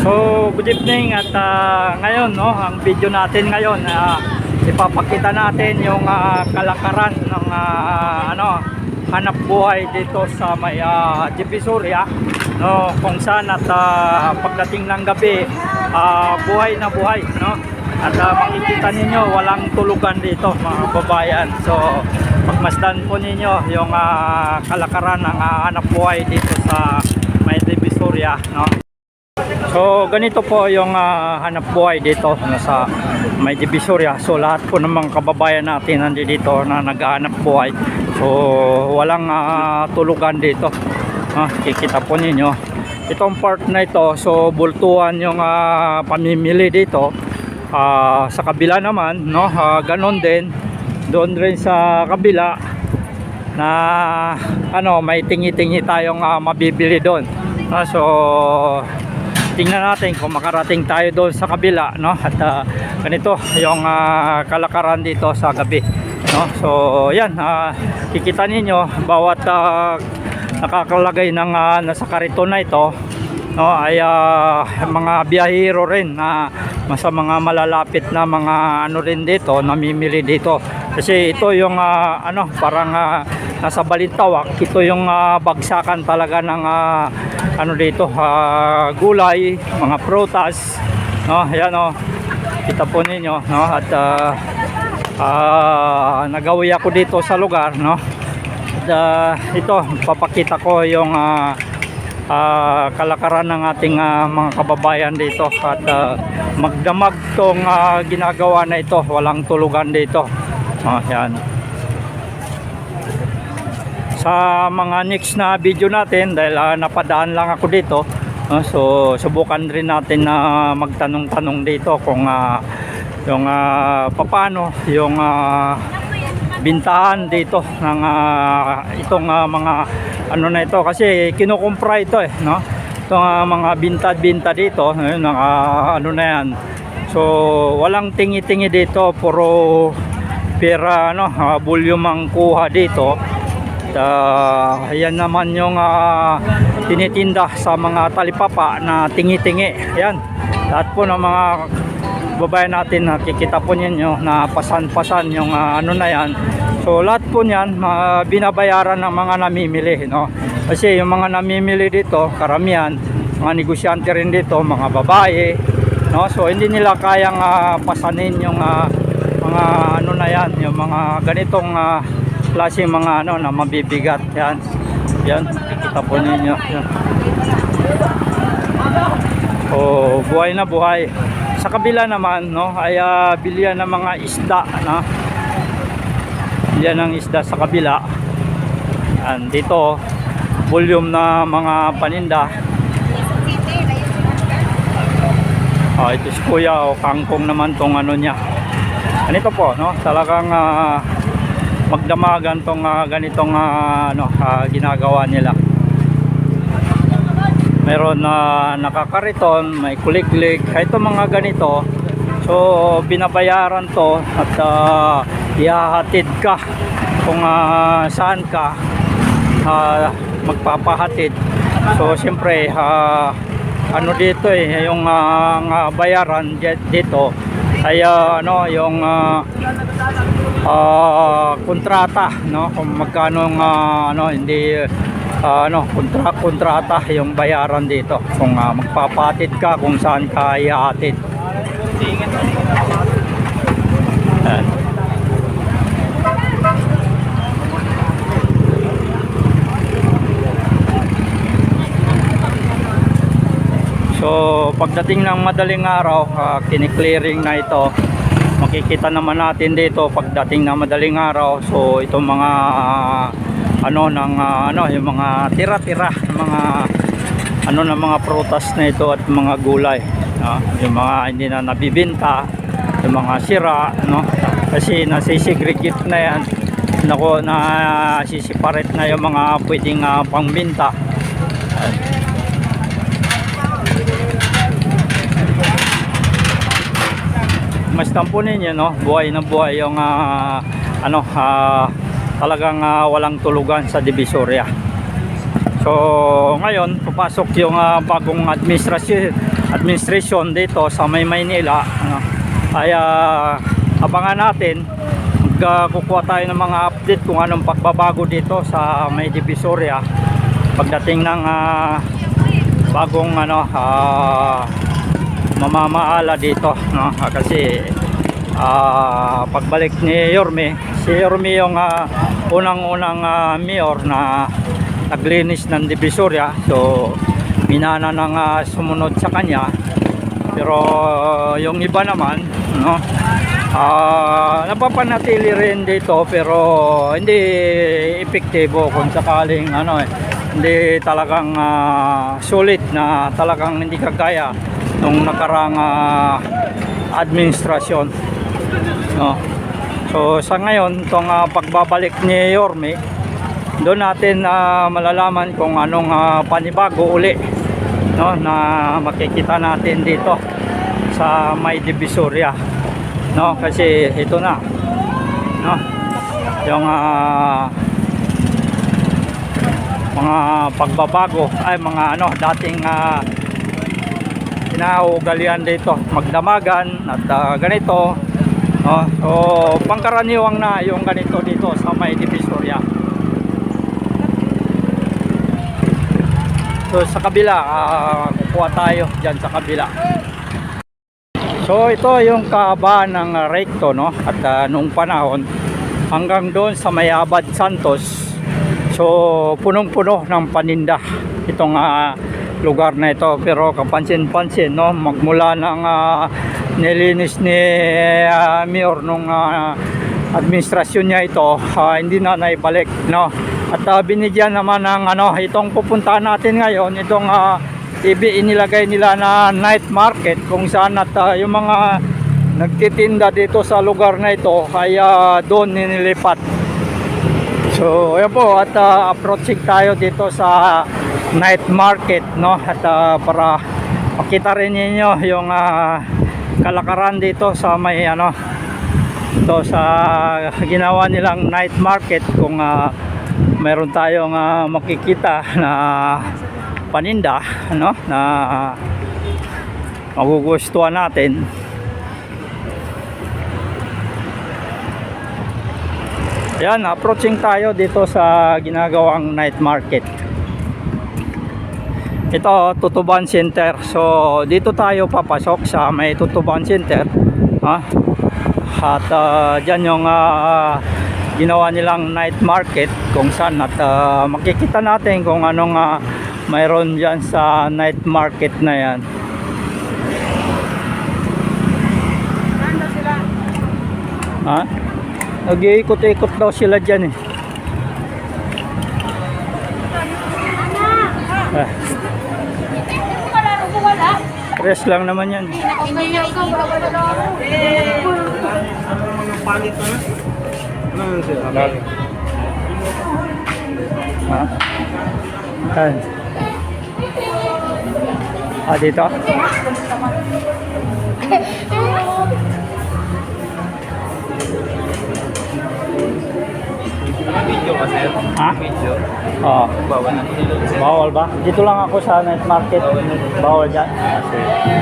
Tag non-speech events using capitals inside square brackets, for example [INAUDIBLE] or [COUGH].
So, good evening at ah, ngayon, no, ang video natin ngayon, ah, ipapakita natin yung ah, kalakaran ng ah, ano, hanap buhay dito sa may uh, Divisoria, no, kung saan at ah, pagdating ng gabi, ah, buhay na buhay, no. At ah, makikita ninyo, walang tulugan dito, mga babayan. So, pagmasdan po ninyo yung ah, kalakaran ng ah, hanap buhay dito sa may Divisoria, no. So ganito po yung ah, hanap buhay dito sa may Divisoria. So lahat po ng mga kababayan natin nandito dito na naghahanap buhay. So walang ah, tulugan dito. Ah, kikita po ninyo. Itong part na ito, so bultuhan yung ah, pamimili dito. Ah, sa kabila naman, no, ah, ganon din. Doon rin sa kabila na ano, may tingi-tingi tayong ah, mabibili doon. Ah, so tingnan natin kung makarating tayo doon sa kabila no? At ah, ganito yung ah, kalakaran dito sa gabi no? So yan ah, kikita ninyo bawat ah, nakakalagay ng ah, nasa kariton na ito no ay ah, mga biyahero rin na sa mga malalapit na mga ano rin dito namimili dito. Kasi ito yung ah, ano parang ah, nasa Balintawak. Ito yung ah, bagsakan talaga ng ah, ano dito ah, gulay mga prutas no yan oh kita po ninyo no at ah, ah, nagawi ako dito sa lugar no. At, ah, ito papakita ko yung ah, ah, kalakaran ng ating ah, mga kababayan dito at ah, magdamag tong ah, ginagawa na ito. Walang tulugan dito. Oh, yan. Sa mga next na video natin dahil ah, napadaan lang ako dito no, so subukan rin natin na magtanong-tanong dito kung ah, yung uh, paano yung ah, bintahan dito ng ah, itong ah, mga ano na ito kasi kinukumpra ito eh no itong ah, mga binta-binta dito ayun, mga ano na yan so walang tingi-tingi dito puro pera ano uh, volume ang kuha dito at ah, ayan naman yung ah, tinitinda sa mga talipapa na tingi-tingi. Yan. Lahat po ng mga babae natin nakikita po ninyo na pasan-pasan yung ah, ano na yan. So lahat po niyan ah, binabayaran ng mga namimili. No? Kasi yung mga namimili dito, karamihan, mga negosyante rin dito, mga babae. No? So hindi nila kayang ah, pasanin yung ah, mga ano na yan, yung mga ganitong ah, klase mga ano na mabibigat yan yan kita po ninyo yan. oh buhay na buhay sa kabila naman no ay uh, bilihan ng mga isda no. Bilihan ng isda sa kabila. Yan dito volume na mga paninda. Oh, ito si kuya o kangkong naman tong ano niya. Ganito po no talagang ah, magdamagan tong ah, ganitong ah, ano ah, ginagawa nila meron na nakakariton may kuliklik. Ito mga ganito so binabayaran to at uh, ihahatid ka kung ah, saan ka ah, magpapahatid. So siyempre ah, ano dito eh yung nga bayaran di- dito ay ah, ano yung ah, ah, kontrata no? Kung magkano ah, ano hindi ah, ano kontra kontrata yung bayaran dito kung ah, magpapatid ka kung saan ka ihatid Yan. So pagdating ng madaling araw, uh, kiniklearing na ito. Makikita naman natin dito pagdating ng madaling araw. So itong mga ah, ano ng ah, ano yung mga tira-tira, mga ano ng mga prutas na ito at mga gulay. no? yung mga hindi na nabibinta, yung mga sira, no? Kasi nasisegregate na yan. Nako na sisiparate na yung mga pwedeng ah, pangbinta. masdan po ninyo no buhay na buhay yung ah, ano ah, talagang ah, walang tulugan sa Divisoria. So ngayon papasok yung ah, bagong administrasyon administration dito sa May Maynila ano, ay ah, abangan natin magkukuha tayo ng mga update kung anong pagbabago dito sa May Divisoria pagdating ng ah, bagong ano ah, mamamaala dito no. Kasi ah, pagbalik ni Yorme si Yorme yung ah, unang-unang ah, mayor na naglinis ng Divisoria so minana nang ah, sumunod sa kanya. Pero yung iba naman no ah napapanatili rin dito pero hindi epektibo kung sakaling ano eh hindi talagang ah, sulit na talagang hindi kagaya nung nakarang ah, administrasyon no so sa ngayon itong ah, pagbabalik ni Yorme doon natin na malalaman kung anong ah, panibago uli no na makikita natin dito sa May Divisoria no? Kasi ito na no? Yung ah, mga pagbabago ay mga ano dating uh, inaugalian dito magdamagan at ah, ganito no so pangkaraniwang na yung ganito dito sa May Divisoria So sa kabila, ah, kukuha tayo dyan sa kabila. So ito yung kaaba ng recto no at ah, nung panahon hanggang doon sa Mayabad Santos. So punong-puno ng paninda itong ah, lugar na ito pero kapansin-pansin no magmula ng ah, nilinis ni ah, Mayor nung ah, administrasyon niya ito ah, hindi na naibalik no? At uh, binigyan naman ng ano itong pupuntahan natin ngayon itong ah, ibi inilagay nila na night market kung saan at ah, yung mga nagtitinda dito sa lugar na ito ay ah, doon nililipat. So ayan po at ah, approaching tayo dito sa night market no? At ah, para makita rin ninyo yung ah, kalakaran dito sa may ano ito sa ginawa nilang night market kung ah, meron tayong ah, makikita na paninda ano na magugustuhan natin. Yan approaching tayo dito sa ginagawang night market ito Tutuban Center. So dito tayo papasok sa may Tutuban Center. Ha? At uh, dyan yung ah, ginawa nilang night market kung saan at ah, makikita natin kung anong ah, mayroon dyan sa night market na yan. Ha? nag-iikot-ikot daw sila dyan eh. Ah, rest lang naman yan ha? Saan? Ah, dito? [LAUGHS] Video kasi. Ha? Video. Oo. Bawal na. Bawal ba? Dito lang ako sa night market. Bawal dyan. Ah.